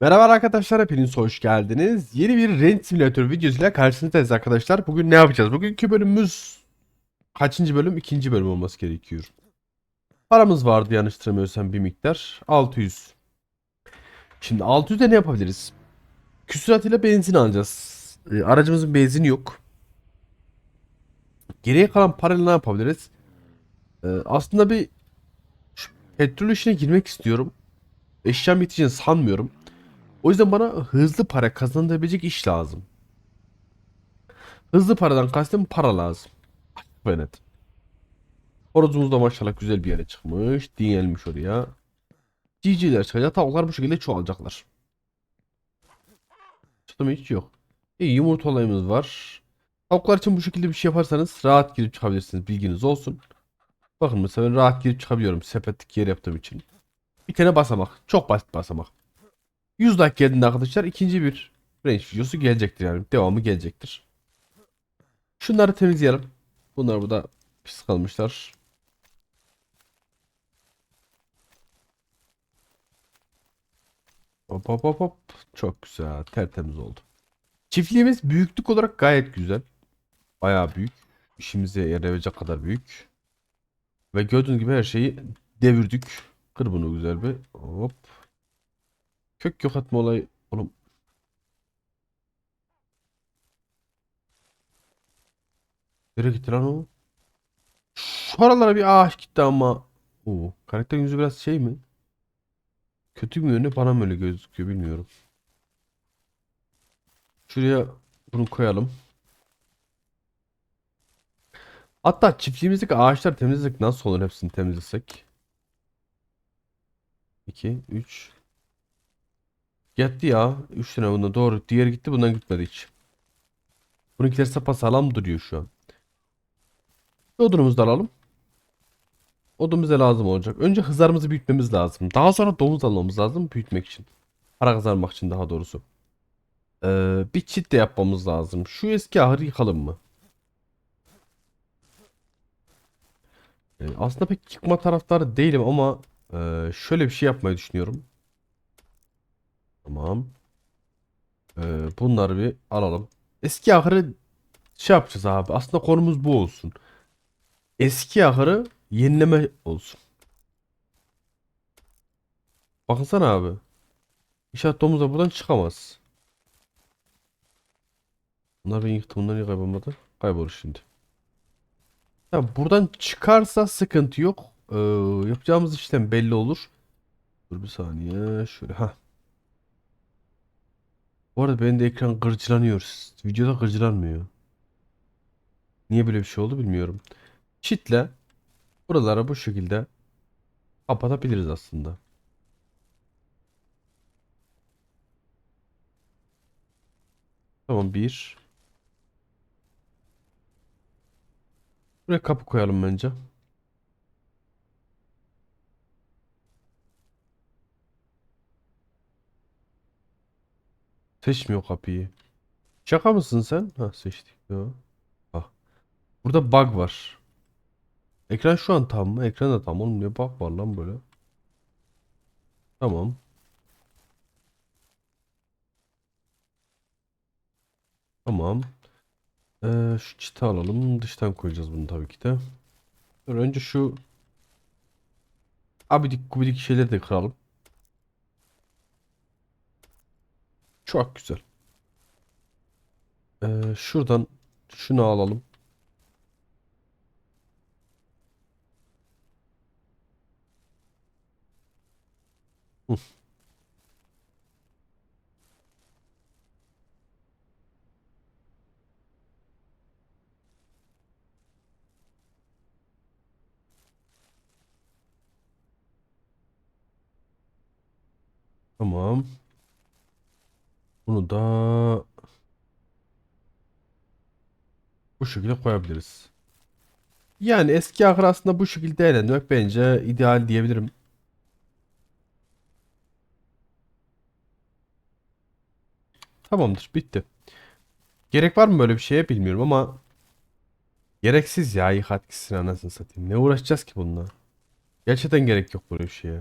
Merhaba arkadaşlar hepiniz hoş geldiniz. Yeni bir Rent Simulator videosuyla karşınızdayız arkadaşlar. Bugün ne yapacağız? Bugünkü bölümümüz kaçıncı bölüm? İkinci bölüm olması gerekiyor. Paramız vardı yanlış hatırlamıyorsam bir miktar. 600. Şimdi 600'de ne yapabiliriz? Küsuratıyla benzin alacağız. Ee, aracımızın benzini yok. Geriye kalan parayla ne yapabiliriz? Ee, aslında bir petrol işine girmek istiyorum. Eşyam biteceğini sanmıyorum. O yüzden bana hızlı para kazandırabilecek iş lazım. Hızlı paradan kastım para lazım. Açık net. Horozumuz da maşallah güzel bir yere çıkmış. Dinlenmiş oraya. GG'ler çıkacak. Tavuklar bu şekilde çoğalacaklar. Çıktı mı hiç yok. İyi yumurta olayımız var. Tavuklar için bu şekilde bir şey yaparsanız rahat girip çıkabilirsiniz. Bilginiz olsun. Bakın mesela ben rahat girip çıkabiliyorum. Sepetlik yer yaptığım için. Bir tane basamak. Çok basit basamak. 100 like geldiğinde arkadaşlar ikinci bir range videosu gelecektir yani. Devamı gelecektir. Şunları temizleyelim. Bunlar burada pis kalmışlar. Hop hop hop hop. Çok güzel. Tertemiz oldu. Çiftliğimiz büyüklük olarak gayet güzel. Bayağı büyük. İşimize yarayacak kadar büyük. Ve gördüğünüz gibi her şeyi devirdik. Kır bunu güzel bir. Hop. Kök yok etme olayı. Oğlum. Nereye gitti lan o? Şu aralara bir ağaç gitti ama. Oo, karakterin yüzü biraz şey mi? Kötü mü yönü bana mı öyle gözüküyor bilmiyorum. Şuraya bunu koyalım. Hatta çiftliğimizdeki ağaçlar temizledik nasıl olur hepsini temizlesek? 2, 3, Gitti ya. 3 tane bundan doğru. Diğeri gitti bundan gitmedi hiç. Bununkiler sapasağlam duruyor şu an. Odunumuzu da alalım. Odun bize lazım olacak. Önce hızlarımızı büyütmemiz lazım. Daha sonra domuz almamız lazım büyütmek için. Para kazanmak için daha doğrusu. Ee, bir çit de yapmamız lazım. Şu eski ahırı yıkalım mı? Ee, aslında pek yıkma taraftarı değilim ama e, şöyle bir şey yapmayı düşünüyorum. Tamam. Ee, bunları bir alalım. Eski ahırı şey yapacağız abi. Aslında konumuz bu olsun. Eski ahırı yenileme olsun. Baksana abi. İnşaat domuz da buradan çıkamaz. Bunlar ben yıktım. Bunlar niye kaybolmadı? Kaybolur şimdi. Ya buradan çıkarsa sıkıntı yok. Ee, yapacağımız işlem belli olur. Dur bir saniye. Şöyle. ha. Bu arada benim de ekran gırcılanıyor. Videoda gırcılanmıyor. Niye böyle bir şey oldu bilmiyorum. Çitle buralara bu şekilde kapatabiliriz aslında. Tamam bir. Buraya kapı koyalım bence. Seçmiyor kapıyı. Şaka mısın sen? Ha seçtik. Yo. Bak. Burada bug var. Ekran şu an tam mı? Ekran da tam. Oğlum ne bug var lan böyle? Tamam. Tamam. Ee, şu çiti alalım. Dıştan koyacağız bunu tabii ki de. Önce şu abidik gubidik şeyleri de kıralım. Çok güzel. Ee, şuradan şunu alalım. Tamam. Bunu da bu şekilde koyabiliriz. Yani eski ahır aslında bu şekilde değerlendirmek bence ideal diyebilirim. Tamamdır, bitti. Gerek var mı böyle bir şeye bilmiyorum ama gereksiz ya yık etkisini anasını satayım. Ne uğraşacağız ki bununla? Gerçekten gerek yok böyle bir şeye.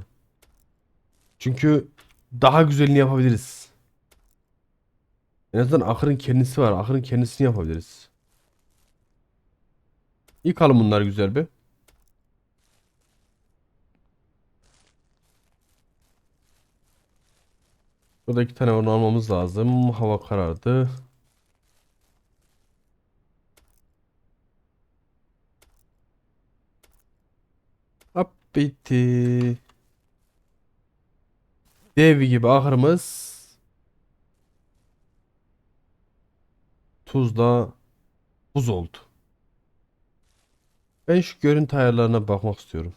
Çünkü daha güzelini yapabiliriz. En azından ahırın kendisi var. Ahırın kendisini yapabiliriz. Yıkalım bunlar güzel bir. Burada iki tane onu almamız lazım. Hava karardı. Hop bitti. Dev gibi ahırımız tuzla buz oldu. Ben şu görüntü ayarlarına bakmak istiyorum.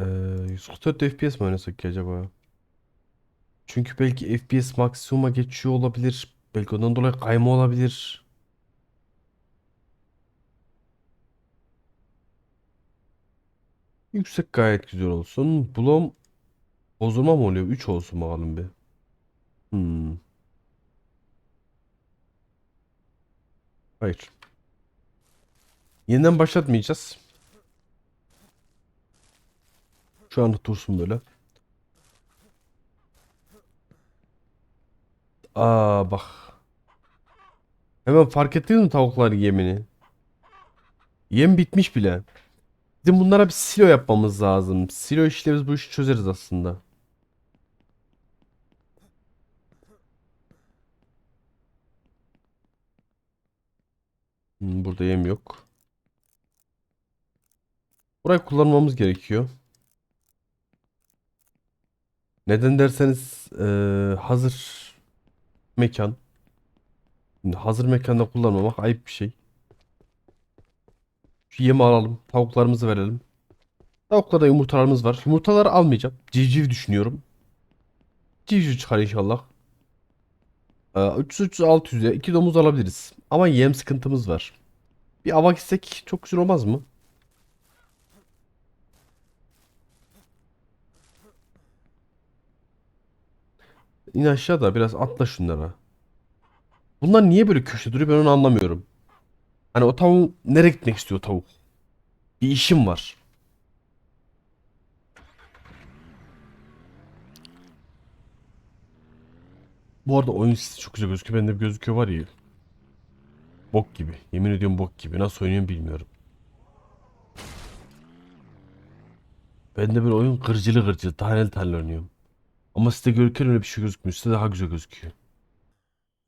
Ee, 144 FPS mi oynasak ki acaba? Çünkü belki FPS maksimuma geçiyor olabilir. Belki ondan dolayı kayma olabilir. Yüksek gayet güzel olsun. Blom bozulma mı oluyor? 3 olsun bakalım bir. Hmm. Hayır. Yeniden başlatmayacağız. Şu anda dursun böyle. Aa bak. Hemen fark ettiniz mi tavuklar yemini? Yem bitmiş bile. Bizim bunlara bir silo yapmamız lazım. Silo işle biz bu işi çözeriz aslında. Burada yem yok. Burayı kullanmamız gerekiyor. Neden derseniz eee, hazır mekan. Şimdi hazır mekanda kullanmamak ayıp bir şey. Şu yemi alalım. Tavuklarımızı verelim. Tavuklarda yumurtalarımız var. Yumurtaları almayacağım. Civciv düşünüyorum. Civciv çıkar inşallah. Ee, 300 300 600'e 2 domuz alabiliriz. Ama yem sıkıntımız var. Bir ava gitsek çok güzel olmaz mı? İn aşağıda biraz atla şunlara. Bunlar niye böyle köşede duruyor ben onu anlamıyorum. Hani o tavuk nereye gitmek istiyor tavuk? Bir işim var. Bu arada oyun sesi çok güzel gözüküyor. Bende bir gözüküyor var ya. Bok gibi. Yemin ediyorum bok gibi. Nasıl oynuyorum bilmiyorum. Bende bir oyun gırcılı gırcılı. Taneli taneli oynuyorum. Ama sizde görürken öyle bir şey gözükmüyor. Size daha güzel gözüküyor.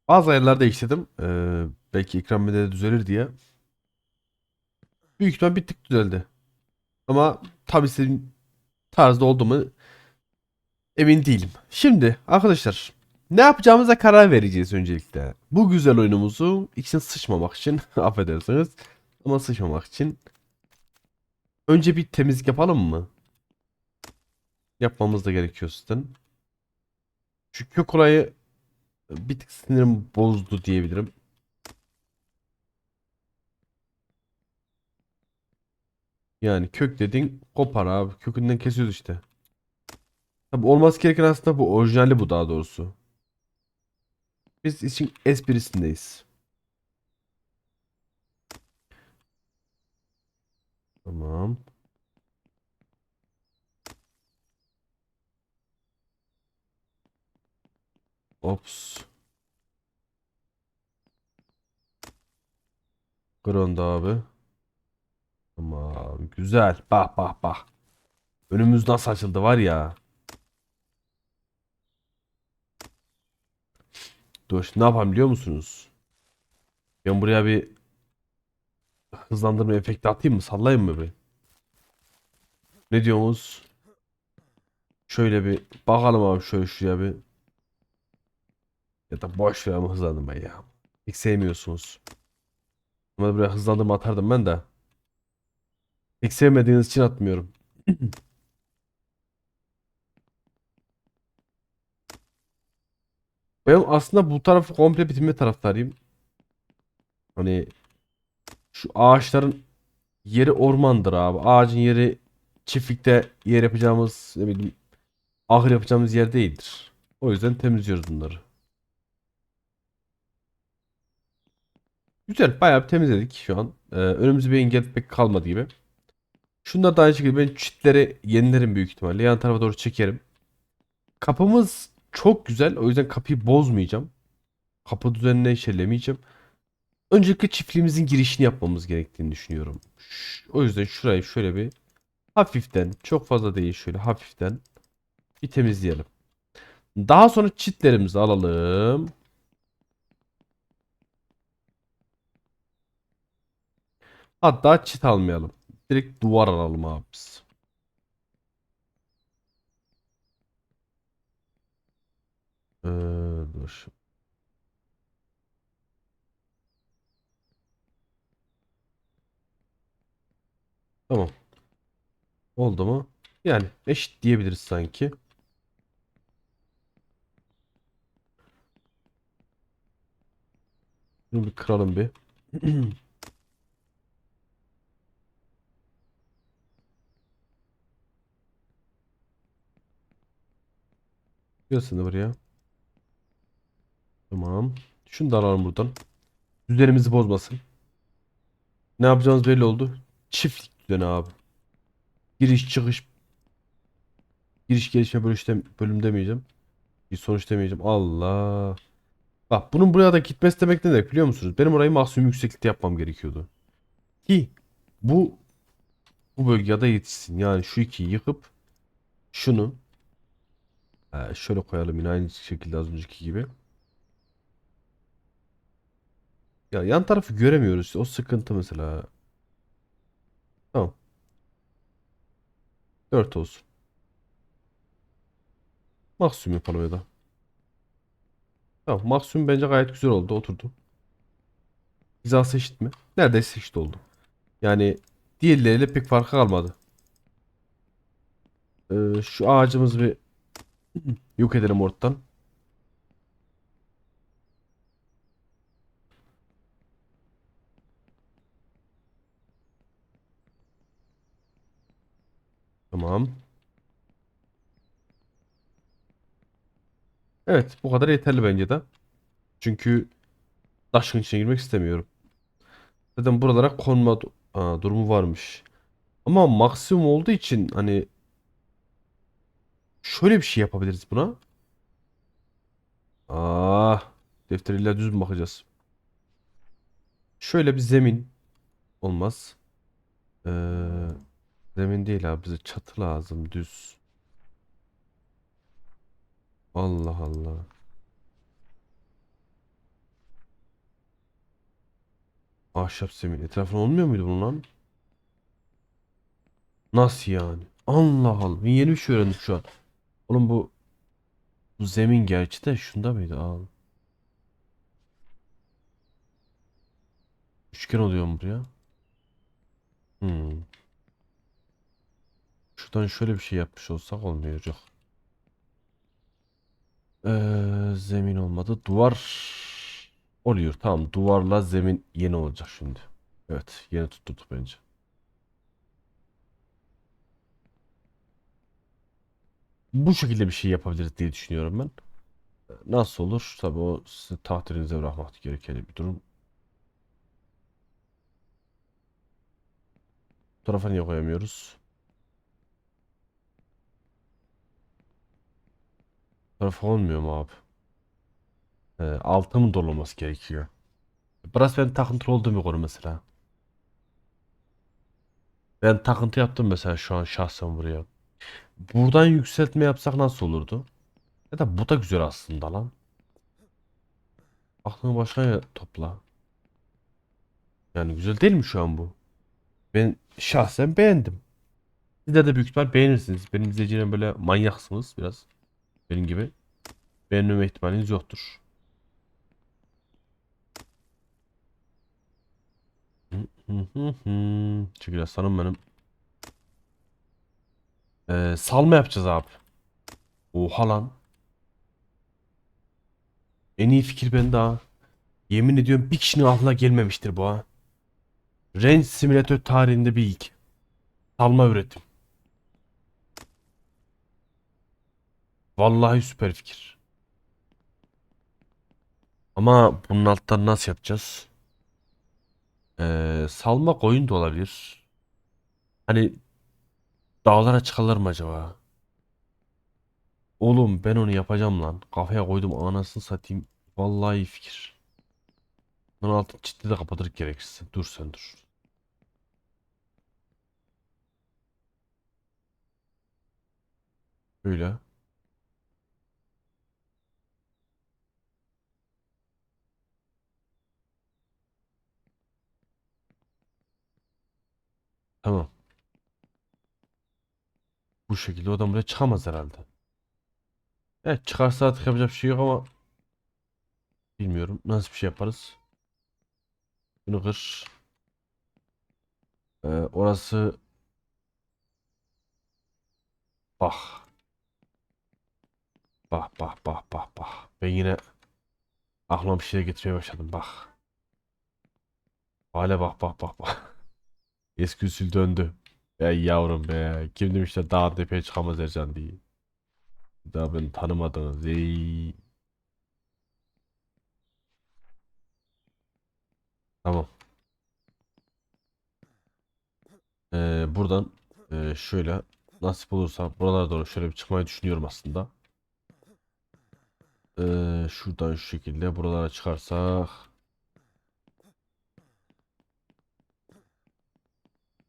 Bazı ayarlar değiştirdim. Ee, belki ekran bedeli düzelir diye. Büyük ihtimal bir tık düzeldi. Ama tabii istediğim tarzda oldu mu emin değilim. Şimdi arkadaşlar ne yapacağımıza karar vereceğiz öncelikle. Bu güzel oyunumuzu için sıçmamak için affedersiniz ama sıçmamak için önce bir temizlik yapalım mı? Yapmamız da gerekiyor sizden. Şu kök olayı bir tık sinirim bozdu diyebilirim. Yani kök dedin kopar abi. Kökünden kesiyoruz işte. Tabi olması gereken aslında bu. Orijinali bu daha doğrusu. Biz için esprisindeyiz. Tamam. Ops. Kronda abi. Tamam. Güzel. Bak bak bak. Önümüz nasıl açıldı var ya. Dur. Ne yapalım biliyor musunuz? Ben buraya bir hızlandırma efekti atayım mı? Sallayayım mı bir? Ne diyorsunuz? Şöyle bir bakalım abi şöyle şuraya bir. Ya da boş ver ama hızlandırmayı ya. Hiç sevmiyorsunuz. Ama buraya hızlandırma atardım ben de. Pek sevmediğiniz için atmıyorum. Ben aslında bu tarafı komple bitirme taraftarıyım. Hani şu ağaçların yeri ormandır abi. Ağacın yeri çiftlikte yer yapacağımız ne bileyim ahır yapacağımız yer değildir. O yüzden temizliyoruz bunları. Güzel bayağı bir temizledik şu an. Ee, önümüzde bir engel pek kalmadı gibi. Şunlar da aynı şekilde ben çitleri yenilerim büyük ihtimalle. Yan tarafa doğru çekerim. Kapımız çok güzel. O yüzden kapıyı bozmayacağım. Kapı düzenine işlemeyeceğim. Öncelikle çiftliğimizin girişini yapmamız gerektiğini düşünüyorum. O yüzden şurayı şöyle bir hafiften, çok fazla değil şöyle hafiften bir temizleyelim. Daha sonra çitlerimizi alalım. Hatta çit almayalım. Direkt duvar alalım abi biz. Ee, dur. Tamam. Oldu mu? Yani eşit diyebiliriz sanki. Bunu bir kıralım bir. Gelsin de buraya. Tamam. Şunu da alalım buradan. Düzenimizi bozmasın. Ne yapacağımız belli oldu. Çiftlik düzeni abi. Giriş çıkış giriş gelişme bölüşte, bölüm demeyeceğim. Bir sonuç demeyeceğim. Allah. Bak bunun buraya da gitmesi demek ne demek biliyor musunuz? Benim orayı maksimum yükseklikte yapmam gerekiyordu. Ki bu bu bölgede yetişsin. Yani şu ikiyi yıkıp şunu şöyle koyalım yine aynı şekilde az önceki gibi. Ya yan tarafı göremiyoruz. O sıkıntı mesela. Tamam. 4 olsun. Maksimum yapalım ya da. Tamam maksimum bence gayet güzel oldu. Oturdu. Hizası eşit mi? Neredeyse eşit oldu. Yani diğerleriyle pek farkı kalmadı. Ee, şu ağacımızı bir yok edelim ortadan. Tamam. Evet, bu kadar yeterli bence de. Çünkü taşın içine girmek istemiyorum. Zaten buralara konma Aa, durumu varmış. Ama maksimum olduğu için hani şöyle bir şey yapabiliriz buna. Aa, defteriyle düz mü bakacağız? Şöyle bir zemin olmaz. Ee, zemin değil abi bize çatı lazım düz. Allah Allah. Ahşap zemin. Etrafına olmuyor muydu bunun lan? Nasıl yani? Allah Allah. Ben yeni bir şey öğrendim şu an. Oğlum bu bu zemin gerçi de şunda mıydı? Al. Üçgen oluyor mu buraya? Hmm. Şuradan şöyle bir şey yapmış olsak olmayacak. Ee, zemin olmadı. Duvar oluyor. Tamam. Duvarla zemin yeni olacak şimdi. Evet. Yeni tutturduk bence. Bu şekilde bir şey yapabiliriz diye düşünüyorum ben. Nasıl olur? Tabii o sizin bırakmak gereken bir durum. Bu tarafa niye koyamıyoruz? Bu tarafa olmuyor mu abi? Ee, altı mı dolu olması gerekiyor? Burası benim takıntılı olduğum bir konu mesela. Ben takıntı yaptım mesela şu an şahsen buraya. Buradan yükseltme yapsak nasıl olurdu? Ya da bu da güzel aslında lan. Aklını başına topla. Yani güzel değil mi şu an bu? Ben şahsen beğendim. Sizler de büyük ihtimal beğenirsiniz. Benim izleyicilerim böyle manyaksınız biraz. Benim gibi. Beğenmeme ihtimaliniz yoktur. Çünkü aslanım benim. Ee, salma yapacağız abi. Oha lan. En iyi fikir bende ha. Yemin ediyorum bir kişinin aklına gelmemiştir bu ha. Range Simulator tarihinde bir ilk. Salma üretim. Vallahi süper fikir. Ama bunun alttan nasıl yapacağız? Ee, salma koyun da olabilir. Hani Dağlara çıkarlar mı acaba? Oğlum ben onu yapacağım lan. Kafaya koydum anasını satayım. Vallahi iyi fikir. Bunun altını çitle de kapatır gerekirse. Dur sen dur. Böyle. Tamam. Bu şekilde adam buraya çıkamaz herhalde. Evet çıkarsa artık yapacak bir şey yok ama bilmiyorum nasıl bir şey yaparız. Bunu kır. Ee, orası bak. Bak bak bak bak bak. Ben yine aklıma bir şey getirmeye başladım bak. Hala bak bak bak bak. Eski usul döndü. Ey yavrum be. Kim demişler dağ tepeye çıkamaz Ercan diye. Daha beni tanımadınız. Ey. Tamam. Ee, buradan e, şöyle nasip olursa buralara doğru şöyle bir çıkmayı düşünüyorum aslında. Ee, şuradan şu şekilde buralara çıkarsak.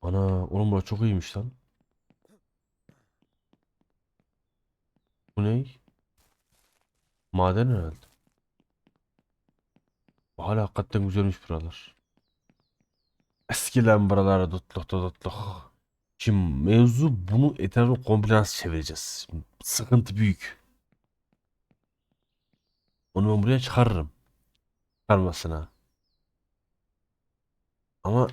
Ana oğlum bura çok iyiymiş lan. Bu ne? Maden herhalde. Hala hakikaten güzelmiş buralar. Eskiden buralara tutluk tutluk. Şimdi mevzu bunu komple nasıl çevireceğiz? Şimdi sıkıntı büyük. Onu ben buraya çıkarırım. Çıkarmasına. Ama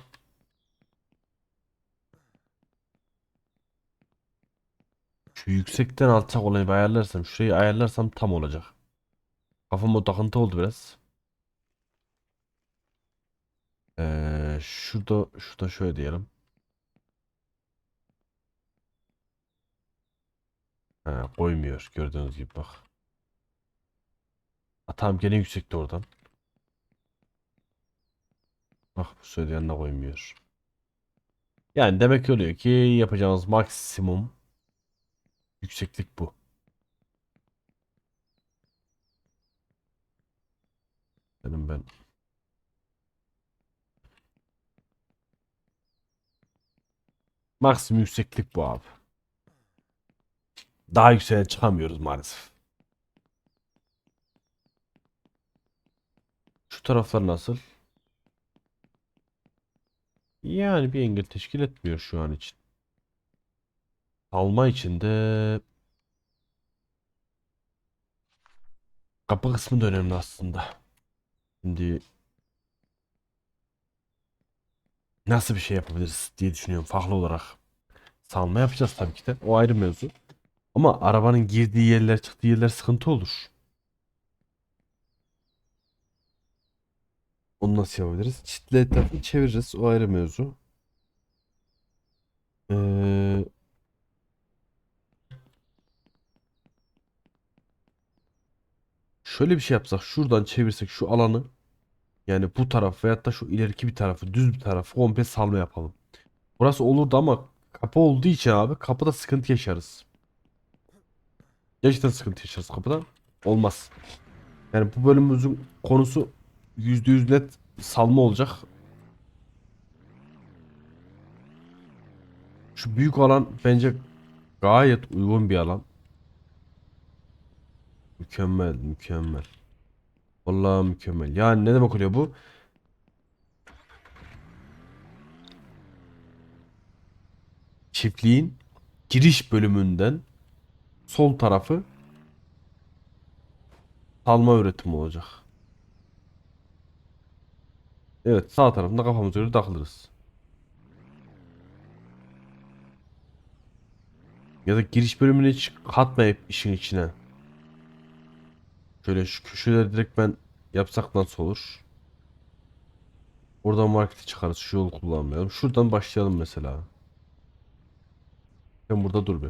şu yüksekten alçak olayı bir ayarlarsam, şurayı ayarlarsam tam olacak. Kafama takıntı oldu biraz. Ee, şurada şurada şöyle diyelim. Ha, koymuyor gördüğünüz gibi bak. Ha, tamam gene yüksekte oradan. Bak bu söyleyenle koymuyor. Yani demek oluyor ki yapacağımız maksimum yükseklik bu. Benim ben maksimum yükseklik bu abi. Daha yükseğe çıkamıyoruz maalesef. Şu taraflar nasıl? Yani bir engel teşkil etmiyor şu an için. Alma için de kapı kısmı da önemli aslında. Şimdi nasıl bir şey yapabiliriz diye düşünüyorum farklı olarak. Salma yapacağız tabii ki de. O ayrı mevzu. Ama arabanın girdiği yerler çıktığı yerler sıkıntı olur. Onu nasıl yapabiliriz? Çitle etrafını çeviririz. O ayrı mevzu. Ee, şöyle bir şey yapsak. Şuradan çevirsek şu alanı. Yani bu taraf veyahut da şu ileriki bir tarafı, düz bir tarafı komple salma yapalım. Burası olurdu ama kapı olduğu için abi kapıda sıkıntı yaşarız. Gerçekten sıkıntı yaşarız kapıda. Olmaz. Yani bu bölümümüzün konusu %100 net salma olacak. Şu büyük alan bence gayet uygun bir alan. Mükemmel, mükemmel. Vallahi mükemmel. Yani ne demek oluyor bu? Çiftliğin giriş bölümünden sol tarafı salma üretimi olacak. Evet sağ tarafında kafamıza göre takılırız. Ya da giriş bölümünü hiç katmayıp işin içine. Şöyle şu köşeleri direkt ben yapsak nasıl olur? Buradan markete çıkarız. Şu yolu kullanmayalım. Şuradan başlayalım mesela. Sen burada dur bir.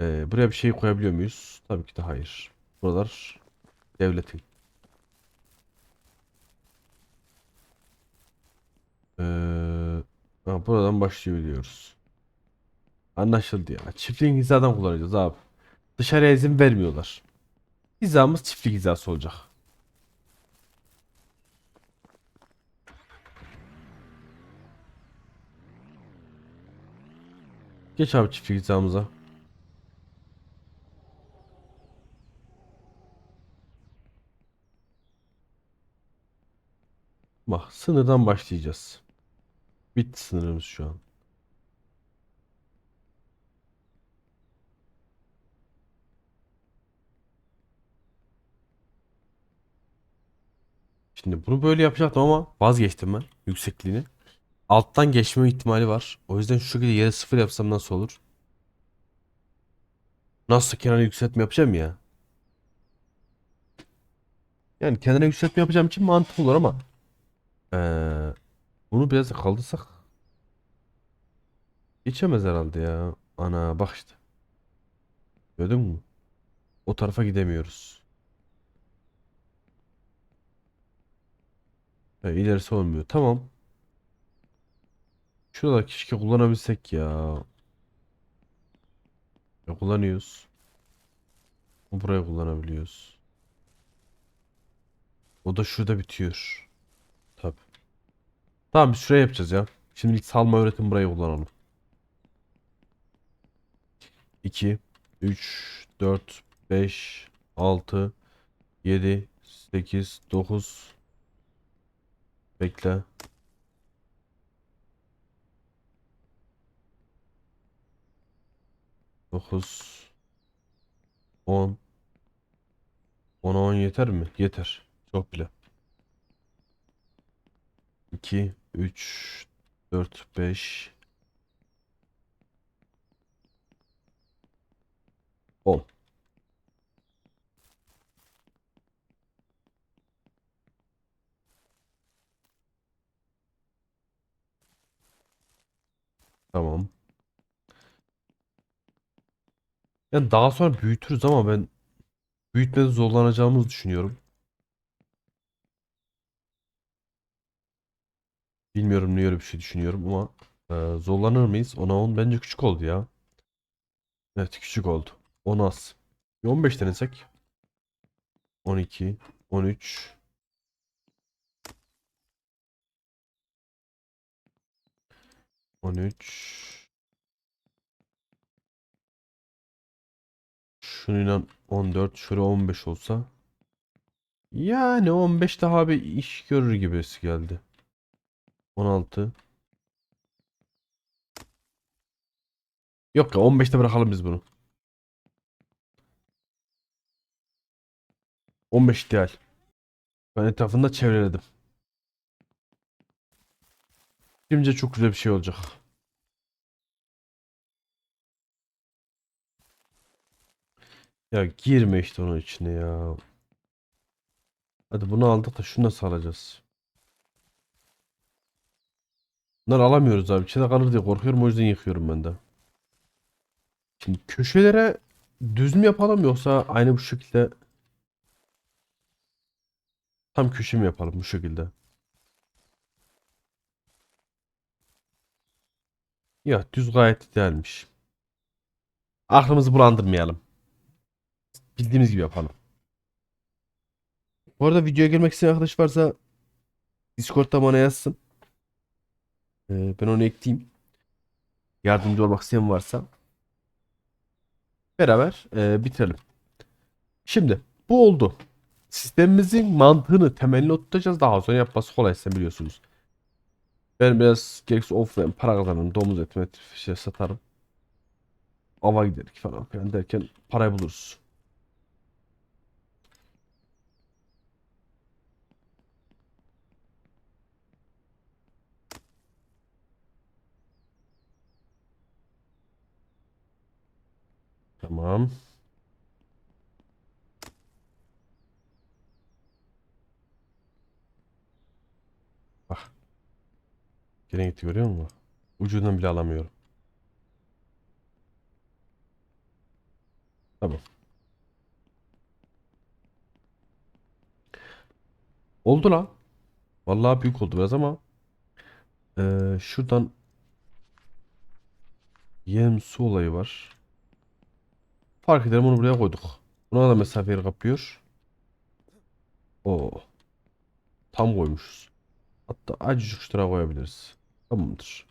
Ee, buraya bir şey koyabiliyor muyuz? Tabii ki de hayır. Buralar devletin. Ee, ha, buradan başlayabiliyoruz. Anlaşıldı ya. Çiftliğin hizadan kullanacağız abi. Dışarıya izin vermiyorlar. Hizamız çiftlik hizası olacak. Geç abi çiftlik hizamıza. Bak sınırdan başlayacağız. Bitti sınırımız şu an. Şimdi bunu böyle yapacaktım ama vazgeçtim ben yüksekliğini. Alttan geçme ihtimali var. O yüzden şu şekilde yere sıfır yapsam nasıl olur? Nasıl kenara yükseltme yapacağım ya? Yani kenara yükseltme yapacağım için mantıklı olur ama eee, bunu biraz kaldırsak geçemez herhalde ya. Ana bak işte. Gördün mü? O tarafa gidemiyoruz. E, ilerisi olmuyor. Tamam. Şurada keşke kullanabilsek ya. Ya kullanıyoruz. Buraya kullanabiliyoruz. O da şurada bitiyor. Tabi. Tamam biz şuraya yapacağız ya. Şimdilik salma öğretim burayı kullanalım. 2 3 4 5 6 7 8 9 Bekle. Dokuz. On. Ona on yeter mi? Yeter. Çok bile. İki, üç, dört, beş. On. Tamam. Yani daha sonra büyütürüz ama ben büyütmede zorlanacağımızı düşünüyorum. Bilmiyorum niye öyle bir şey düşünüyorum ama e, zorlanır mıyız? 10'a 10 bence küçük oldu ya. Evet küçük oldu. 10 az. Bir 15 denesek. 12, 13, 13. Şununla 14, şöyle 15 olsa. Yani 15 daha bir iş görür gibisi geldi. 16. Yok ya 15'te bırakalım biz bunu. 15 ideal. Ben etrafında çevreledim. Şimdi çok güzel bir şey olacak. Ya girme işte onun içine ya. Hadi bunu aldık da şunu nasıl alacağız? Bunları alamıyoruz abi. İçinde kalır diye korkuyorum o yüzden yıkıyorum ben de. Şimdi köşelere düz mü yapalım yoksa aynı bu şekilde tam köşe mi yapalım bu şekilde? Ya düz gayet idealmiş. Aklımızı bulandırmayalım. Bildiğimiz gibi yapalım. Bu arada videoya girmek isteyen arkadaş varsa Discord'da bana yazsın. Ee, ben onu ekleyeyim. Yardımcı olmak isteyen varsa. Beraber e, bitirelim. Şimdi bu oldu. Sistemimizin mantığını temelini oturtacağız. Daha sonra yapması kolay biliyorsunuz. Ben biraz gerekirse offline para kazanırım. Domuz eti met şey satarım. Ava giderik falan filan derken parayı buluruz. Tamam. Gene gitti görüyor musun? Ucundan bile alamıyorum. Tamam. Oldu la. Vallahi büyük oldu biraz ama eee, şuradan Yem su olayı var. Fark ederim onu buraya koyduk. Buna da mesafeyi kaplıyor. Oo. Tam koymuşuz. Hatta acıcık şuraya koyabiliriz. Tamamdır.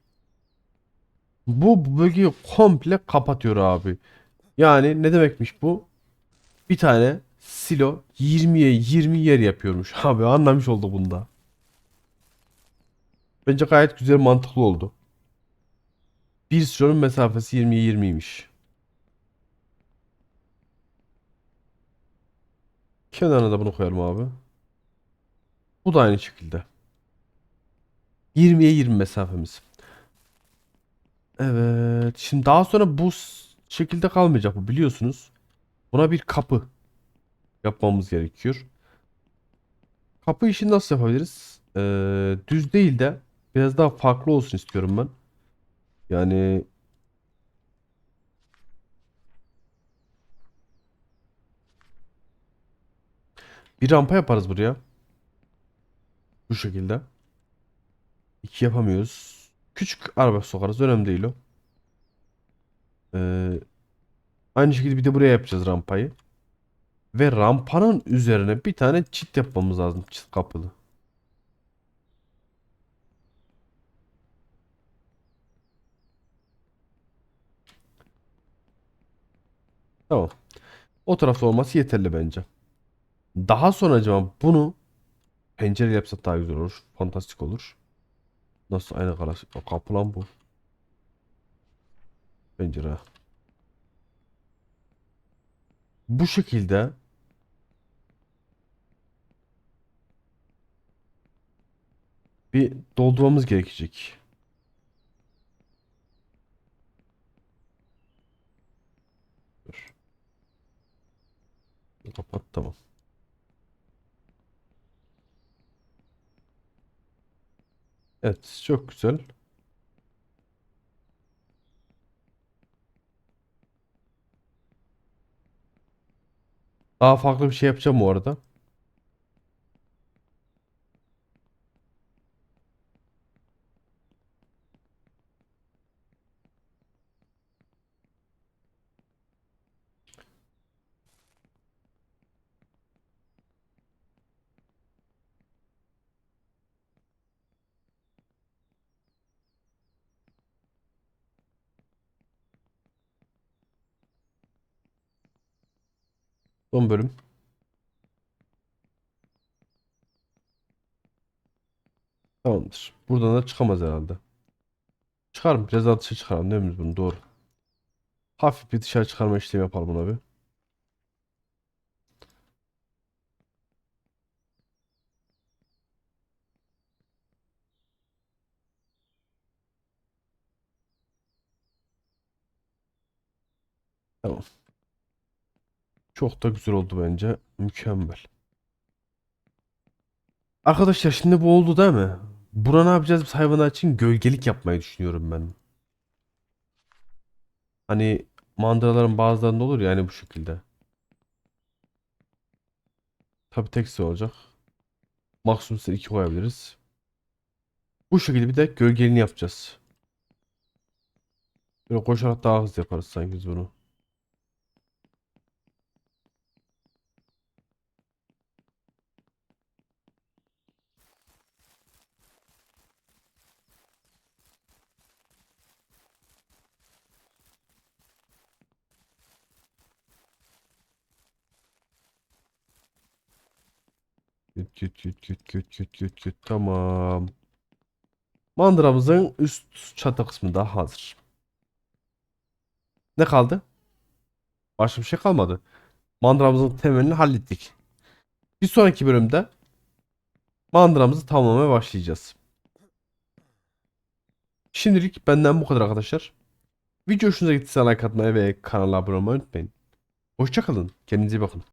Bu bölgeyi komple kapatıyor abi. Yani ne demekmiş bu? Bir tane silo 20'ye 20 yer yapıyormuş. Abi anlamış olduk bunda. Bence gayet güzel mantıklı oldu. Bir silonun mesafesi 20'ye 20'ymiş. Kenarına da bunu koyalım abi. Bu da aynı şekilde. 20'ye 20 mesafemiz. Evet. Şimdi daha sonra bu şekilde kalmayacak bu biliyorsunuz. Buna bir kapı yapmamız gerekiyor. Kapı işini nasıl yapabiliriz? Ee, düz değil de biraz daha farklı olsun istiyorum ben. Yani bir rampa yaparız buraya. Bu şekilde. İki yapamıyoruz. Küçük araba sokarız. Önemli değil o. Ee, aynı şekilde bir de buraya yapacağız rampayı. Ve rampanın üzerine bir tane çit yapmamız lazım. Çift kapılı. Tamam. O tarafta olması yeterli bence. Daha sonra acaba bunu pencere yapsak daha güzel olur. Fantastik olur. Nasıl aynı kalas o kapı lan bu. Pencere. Bu şekilde bir doldurmamız gerekecek. Dur. Kapat tamam. Evet çok güzel. Daha farklı bir şey yapacağım bu arada. Son bölüm. Tamamdır. Buradan da çıkamaz herhalde. Çıkarım. Biraz daha dışarı çıkaralım değil mi bunu? Doğru. Hafif bir dışarı çıkarma işlemi yapalım buna bir. Tamam. Çok da güzel oldu bence. Mükemmel. Arkadaşlar şimdi bu oldu değil mi? Buna ne yapacağız biz hayvanlar için gölgelik yapmayı düşünüyorum ben. Hani mandıraların bazılarında olur ya hani bu şekilde. Tabi teksi olacak. Maksimum size 2 koyabiliriz. Bu şekilde bir de gölgeliğini yapacağız. Böyle koşarak daha hızlı yaparız sanki biz bunu. Küt küt küt küt küt küt küt küt. Tamam. Mandıramızın üst çatı kısmı da hazır. Ne kaldı? Başka bir şey kalmadı. Mandıramızın temelini hallettik. Bir sonraki bölümde mandıramızı tamamlamaya başlayacağız. Şimdilik benden bu kadar arkadaşlar. Video hoşunuza gittiyse like atmayı ve kanala abone olmayı unutmayın. Hoşçakalın. Kendinize iyi bakın.